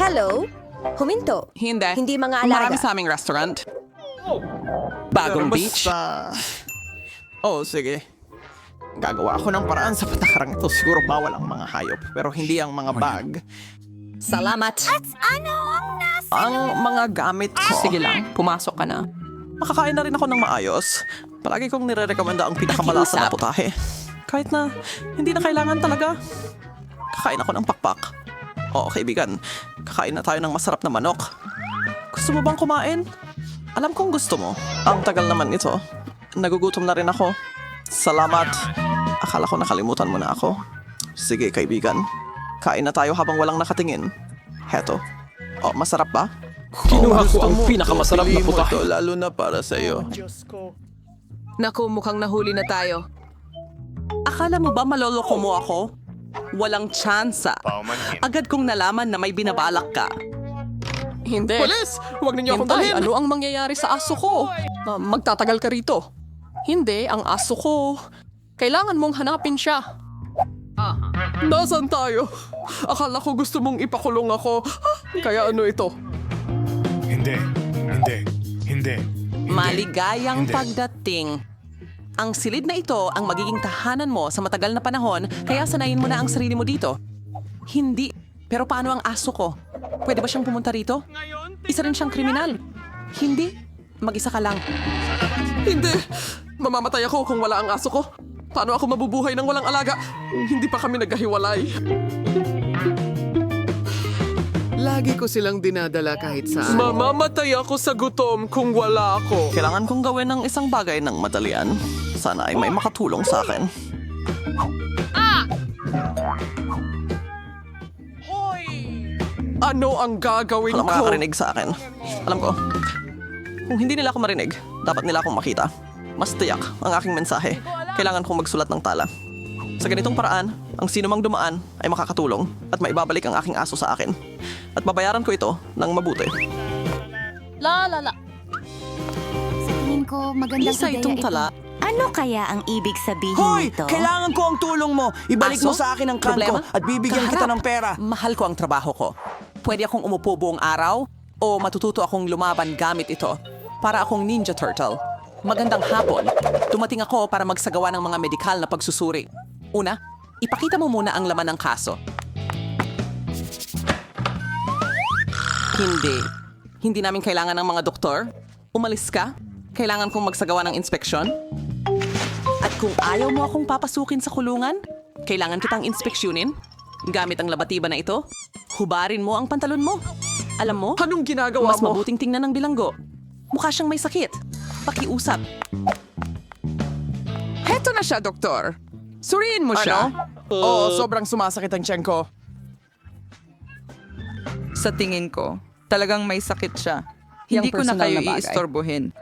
Hello? Huminto. Hindi. Hindi mga alaga. Marami sa aming restaurant. Bagong beach. Basta... Oh, sige. Gagawa ako ng paraan sa patakarang ito. Siguro bawal ang mga hayop, pero hindi ang mga bag. Salamat. Ang mga gamit ko. Sige lang, pumasok ka na. Makakain na rin ako ng maayos. Palagi kong nire-recommenda ang pinakamalasa na putahe. Kahit na hindi na kailangan talaga. Kakain ako ng pakpak. Oo, kaibigan. Kakain na tayo ng masarap na manok. Gusto mo bang kumain? Alam kong gusto mo. Ang tagal naman nito. Nagugutom na rin ako. Salamat. Akala ko nakalimutan mo na ako. Sige, kaibigan. Kain na tayo habang walang nakatingin. Heto. Oh, masarap ba? Kinuha ko ang mo pinakamasarap na putahe. to, lalo na para sa'yo. Naku, mukhang nahuli na tayo. Akala mo ba maloloko mo ako? Walang tsansa. Agad kong nalaman na may binabalak ka. Hindi. Polis! Huwag ninyo akong dalhin! ano ang mangyayari sa aso ko? Magtatagal ka rito. Hindi, ang aso ko. Kailangan mong hanapin siya. Nasaan tayo? Akala ko gusto mong ipakulong ako. Kaya ano ito? Hindi. Hindi. Hindi. Maligayang Hindi. pagdating. Ang silid na ito ang magiging tahanan mo sa matagal na panahon, kaya sanayin mo na ang sarili mo dito. Hindi. Pero paano ang aso ko? Pwede ba siyang pumunta rito? Isa rin siyang kriminal. Hindi. Mag-isa ka lang. Hindi. Mamamatay ako kung wala ang aso ko. Paano ako mabubuhay ng walang alaga? Hindi pa kami nagkahiwalay. Lagi ko silang dinadala kahit saan. Mamamatay ako sa gutom kung wala ako. Kailangan kong gawin ng isang bagay ng madalian. Sana ay may makatulong sa akin. Ano ang gagawin Walang ko? makakarinig sa akin. Alam ko, kung hindi nila ako marinig, dapat nila akong makita. Mas tiyak ang aking mensahe. Kailangan kong magsulat ng tala. Sa ganitong paraan, ang sino mang dumaan ay makakatulong at maibabalik ang aking aso sa akin. At babayaran ko ito ng mabuti. La la la. Sa tingin ko, magandang Isa ideya itong ito. Ano kaya ang ibig sabihin Hoy! nito? Kailangan ko ang tulong mo. Ibalik mo Aso? sa akin ang kan Problema? ko at bibigyan kita Kaharap. ng pera. Mahal ko ang trabaho ko. Pwede akong umupo buong araw o matututo akong lumaban gamit ito para akong Ninja Turtle. Magandang hapon. Tumating ako para magsagawa ng mga medikal na pagsusuri. Una, ipakita mo muna ang laman ng kaso. Hindi. Hindi namin kailangan ng mga doktor. Umalis ka. Kailangan kong magsagawa ng inspeksyon. Kung ayaw mo akong papasukin sa kulungan, kailangan kitang inspeksyonin. Gamit ang labatiba na ito, hubarin mo ang pantalon mo. Alam mo, Anong ginagawa mas mo? mabuting tingnan ng bilanggo. Mukha siyang may sakit. Pakiusap. Heto na siya, doktor. Suriin mo siya. Oo, sobrang sumasakit ang tiyan ko. Sa tingin ko, talagang may sakit siya. Hindi ko na kayo iistorbohin.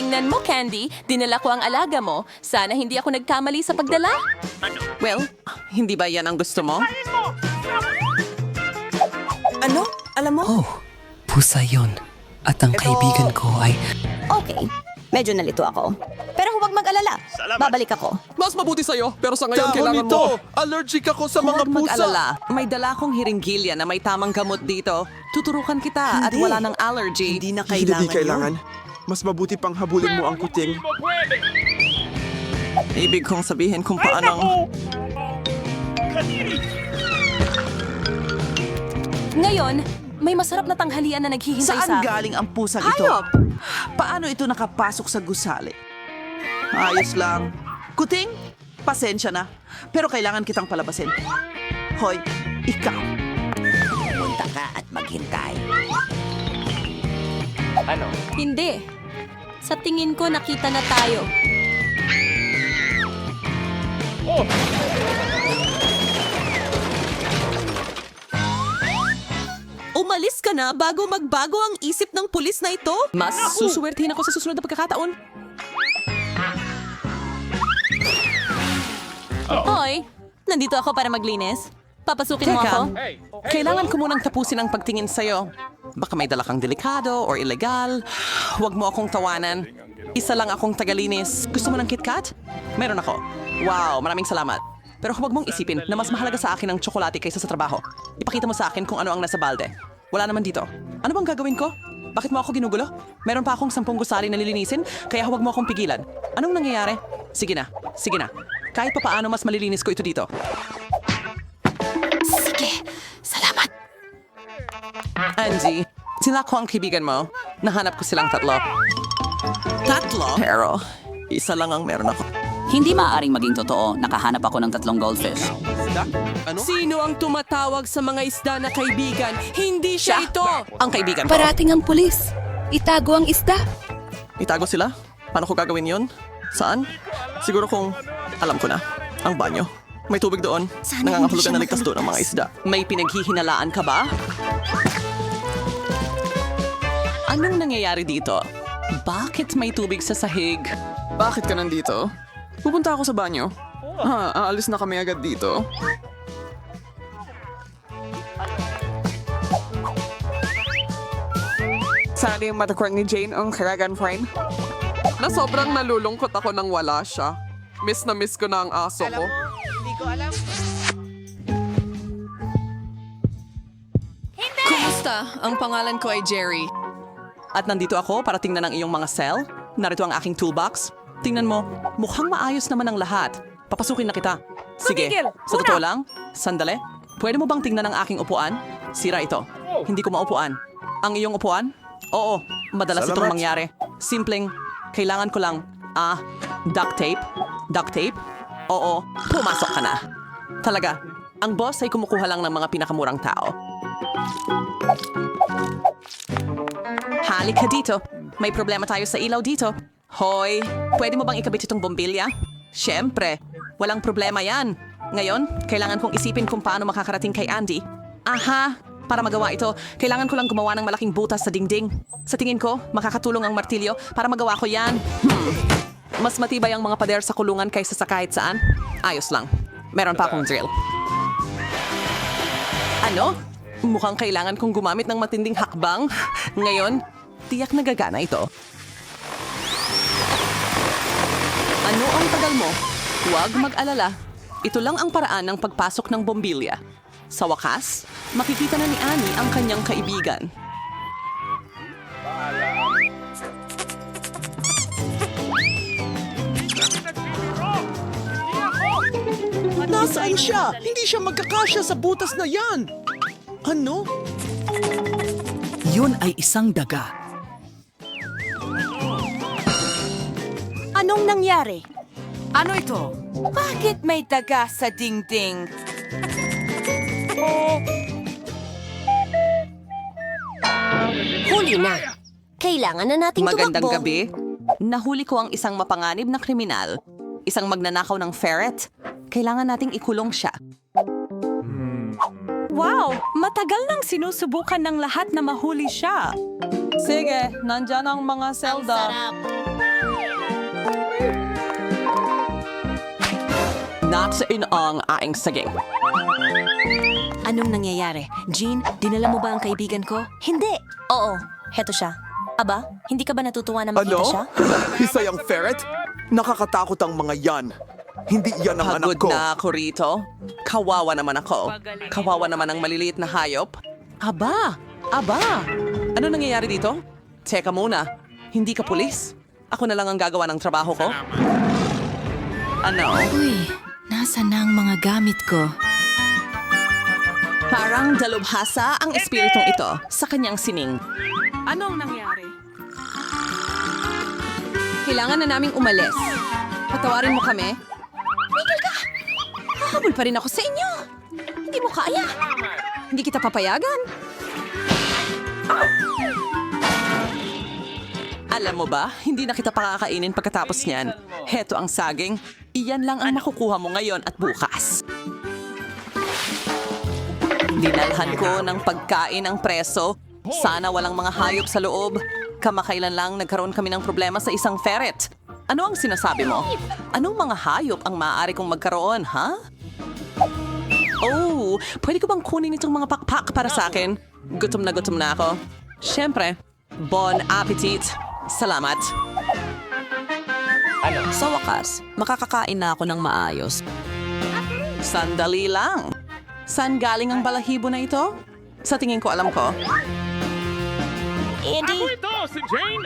Tingnan mo, Candy. Dinala ko ang alaga mo. Sana hindi ako nagkamali sa pagdala. Well, hindi ba yan ang gusto mo? Ano? Alam mo? Oh, pusa yon. At ang kaibigan ko ay... Okay. Medyo nalito ako. Pero huwag mag-alala. Babalik ako. Mas mabuti sa'yo, pero sa ngayon Dahon kailangan nito. mo. Allergic ako sa mga Huwag pusa. mag-alala. May dala akong hiringgilya na may tamang gamot dito. Tuturukan kita at Hindi. wala ng allergy. Hindi na kailangan, yun. Mas mabuti pang habulin mo ang kuting. Ibig kong sabihin kung paano... Ngayon, may masarap na tanghalian na naghihintay sa Saan galing ang pusang ito? Paano ito nakapasok sa gusali? Ayos lang. Kuting, pasensya na. Pero kailangan kitang palabasin. Hoy, ikaw. Punta ka at maghintay. Hindi. Sa tingin ko, nakita na tayo. Umalis ka na bago magbago ang isip ng pulis na ito? Mas susuwertihin ako sa susunod na pagkakataon. Hoy, nandito ako para maglinis. Papasukin mo Teka, ako? kailangan ko munang tapusin ang pagtingin sa'yo. Baka may dala kang delikado or illegal. Huwag mo akong tawanan. Isa lang akong tagalinis. Gusto mo ng KitKat? Meron ako. Wow, maraming salamat. Pero huwag mong isipin na mas mahalaga sa akin ang tsokolate kaysa sa trabaho. Ipakita mo sa akin kung ano ang nasa balde. Wala naman dito. Ano bang gagawin ko? Bakit mo ako ginugulo? Meron pa akong sampung gusali na lilinisin, kaya huwag mo akong pigilan. Anong nangyayari? Sige na, sige na. Kahit pa paano mas malilinis ko ito dito. Angie, sila ko ang kaibigan mo. Nahanap ko silang tatlo. Tatlo? Pero, isa lang ang meron ako. Hindi maaaring maging totoo. Nakahanap ako ng tatlong goldfish. Ano? Sino ang tumatawag sa mga isda na kaibigan? Hindi siya, ito! Ang kaibigan ko. Parating ang pulis. Itago ang isda. Itago sila? Paano ko gagawin yon? Saan? Siguro kung alam ko na. Ang banyo. May tubig doon. Sana Nangangahulugan na ligtas doon ang mga isda. May pinaghihinalaan ka ba? Anong nangyayari dito? Bakit may tubig sa sahig? Bakit ka nandito? Pupunta ako sa banyo. Ha, aalis na kami agad dito. Sana yung matakwang ni Jane ang karagan friend. Na sobrang nalulungkot ako nang wala siya. Miss na miss ko na ang aso ko. Kumusta? Ang pangalan ko ay Jerry. At nandito ako para tingnan ang iyong mga cell. Narito ang aking toolbox. Tingnan mo, mukhang maayos naman ang lahat. Papasukin na kita. Sige, sa totoo lang, sandali. Pwede mo bang tingnan ang aking upuan? Sira ito. Hindi ko maupuan. Ang iyong upuan? Oo, madalas itong Salamat. mangyari. Simpleng, kailangan ko lang, ah, duct tape? Duct tape? Oo, pumasok ka na. Talaga, ang boss ay kumukuha lang ng mga pinakamurang tao. Halika dito. May problema tayo sa ilaw dito. Hoy, pwede mo bang ikabit itong bombilya? Siyempre, walang problema yan. Ngayon, kailangan kong isipin kung paano makakarating kay Andy. Aha, para magawa ito, kailangan ko lang gumawa ng malaking butas sa dingding. Sa tingin ko, makakatulong ang martilyo para magawa ko yan. Hmm. Mas matibay ang mga pader sa kulungan kaysa sa kahit saan. Ayos lang. Meron pa akong drill. Ano? Mukhang kailangan kong gumamit ng matinding hakbang. Ngayon, tiyak na gagana ito. Ano ang tagal mo? Huwag mag-alala. Ito lang ang paraan ng pagpasok ng bombilya. Sa wakas, makikita na ni Annie ang kanyang kaibigan. Nasaan siya? Hindi siya magkakasya sa butas na yan! Ano? Yun ay isang daga. Anong nangyari? Ano ito? Bakit may daga sa dingding? Huli na. Kailangan na nating Magandang tumakbo. gabi. Nahuli ko ang isang mapanganib na kriminal. Isang magnanakaw ng ferret. Kailangan nating ikulong siya. Wow! Matagal nang sinusubukan ng lahat na mahuli siya. Sige, nandyan ang mga selda. Natsiin ang aing saging. Anong nangyayari? Jean, dinala mo ba ang kaibigan ko? Hindi. Oo, heto siya. Aba, hindi ka ba natutuwa na makita Ano? siya? Isa yung ferret? Nakakatakot ang mga yan. Hindi yan ang anak Pagod ko. na ako rito. Kawawa naman ako. Kawawa naman ang maliliit na hayop. Aba! Aba! Ano nangyayari dito? Teka muna. Hindi ka pulis? Ako na lang ang gagawa ng trabaho ko? Ano? Uy, nasa na ang mga gamit ko? Parang dalubhasa ang espiritong ito sa kanyang sining. Anong nangyari? Kailangan na naming umalis. Patawarin mo kami. Hahabol pa rin ako sa inyo. Hindi mo kaya. Hindi kita papayagan. Alam mo ba, hindi na kita pakakainin pagkatapos niyan. Heto ang saging. Iyan lang ang makukuha mo ngayon at bukas. Dinalhan ko ng pagkain ang preso. Sana walang mga hayop sa loob. Kamakailan lang nagkaroon kami ng problema sa isang ferret. Ano ang sinasabi mo? Anong mga hayop ang maaari kong magkaroon, ha? Oh, pwede ko bang kunin itong mga pakpak para sa akin? Gutom na gutom na ako. Siyempre, bon appetit. Salamat. Sa wakas, makakakain na ako ng maayos. Sandali lang. Saan galing ang balahibo na ito? Sa tingin ko alam ko. Andy?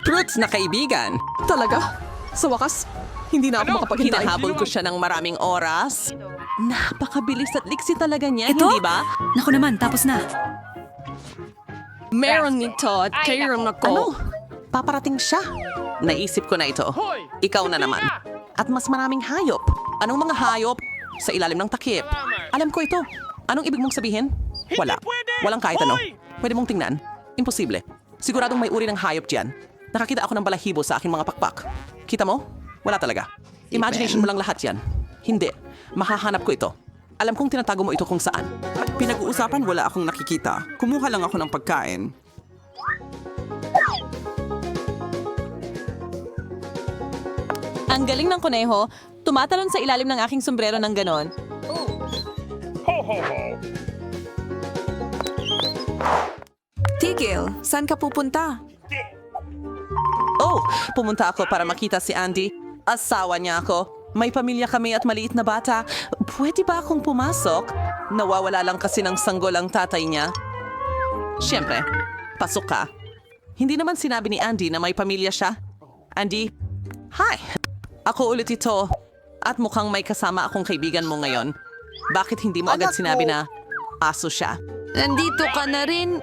Fruits na kaibigan. Talaga? Sa wakas, hindi na ako makapaghintay. Hinahabol ko siya ng maraming oras. Napakabilis at liksi talaga niya, Ito? hindi ba? Naku naman, tapos na. Meron nito at kairon ako. Ano? Paparating siya. Naisip ko na ito. Ikaw na naman. At mas maraming hayop. Anong mga hayop? Sa ilalim ng takip. Alam ko ito. Anong ibig mong sabihin? Wala. Walang kahit ano. Pwede mong tingnan. Imposible. Siguradong may uri ng hayop diyan. Nakakita ako ng balahibo sa aking mga pakpak. Kita mo? Wala talaga. Imagination mo lang lahat yan. Hindi. Mahahanap ko ito. Alam kong tinatago mo ito kung saan. Pinag-uusapan wala akong nakikita. Kumuha lang ako ng pagkain. Ang galing ng kuneho, tumatalon sa ilalim ng aking sombrero ng ganon. Tigil, saan ka pupunta? Oh, pumunta ako para makita si Andy. Asawa niya ako. May pamilya kami at maliit na bata. Pwede ba akong pumasok? Nawawala lang kasi ng sanggol ang tatay niya. Siyempre, pasok ka. Hindi naman sinabi ni Andy na may pamilya siya. Andy, hi! Ako ulit ito. At mukhang may kasama akong kaibigan mo ngayon. Bakit hindi mo agad sinabi na aso siya? Nandito ka na rin.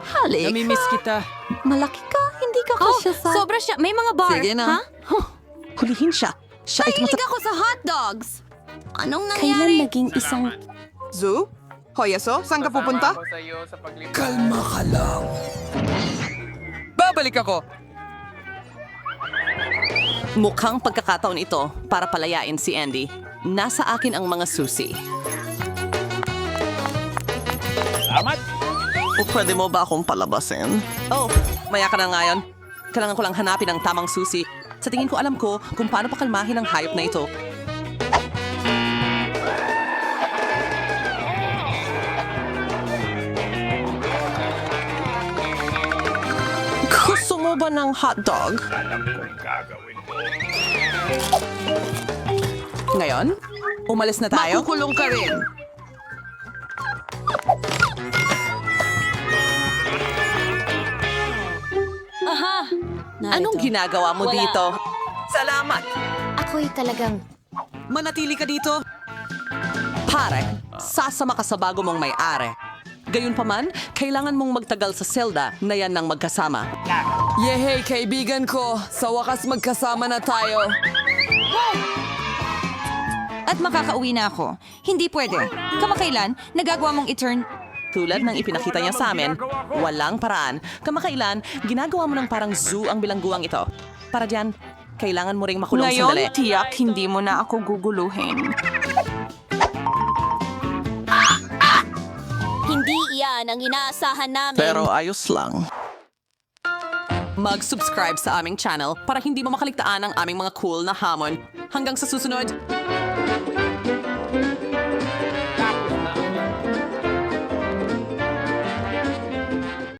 Halik. Namimiss kita. Malaki ka, hindi ka kasya sa... Sobra siya. May mga bar. Sige na. Ha? Hulihin siya. Siya ay Mahilig ako sa hot dogs. Anong Kailan nangyari? naging isang... Zoo? Hoyaso, saan ka pupunta? Kalma ka lang. Babalik ako! Mukhang pagkakataon ito para palayain si Andy. Nasa akin ang mga susi. Salamat! O pwede mo ba akong palabasin? Oh, maya ka na ngayon. Kailangan ko lang hanapin ang tamang susi. Sa tingin ko alam ko kung paano pakalmahin ang hayop na ito. Gusto mo ba ng hotdog? Ngayon, umalis na tayo. Makukulong ka rin. Anong ginagawa mo Wala. dito? Salamat! Ako'y talagang... Manatili ka dito. Pare, sasama ka sa bago mong may-ari. Gayunpaman, kailangan mong magtagal sa selda na yan ng magkasama. Yehey, kaibigan ko. Sa wakas magkasama na tayo. At makakauwi na ako. Hindi pwede. Kamakailan, nagagawa mong i-turn... Tulad ng ipinakita niya sa amin, walang paraan. Kamakailan, ginagawa mo ng parang zoo ang bilangguang ito. Para diyan, kailangan mo ring makulong Ngayon, sandali. tiyak hindi mo na ako guguluhin. Hindi iyan ang inaasahan namin. Pero ayos lang. Mag-subscribe sa aming channel para hindi mo makaligtaan ang aming mga cool na hamon. Hanggang sa susunod,